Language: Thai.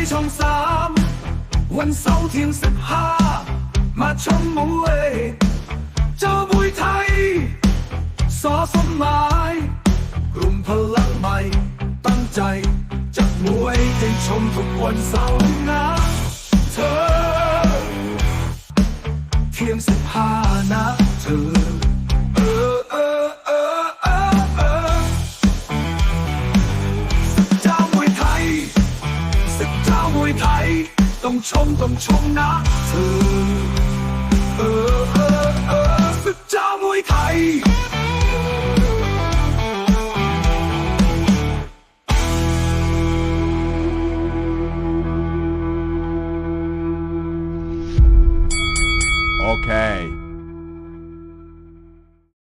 วันเสาร์เที่ยงสิบห้ามาชมมวยเจ้ามวยไทยสอสมหมายกลุ่มพลังใหม่ ตั้งใจจัดมวยให้ชมทุกวันเสาร์นะเธอ เที่ยงสิบห้านะเธอ 會睇，東涌東涌那次，將會睇。Okay.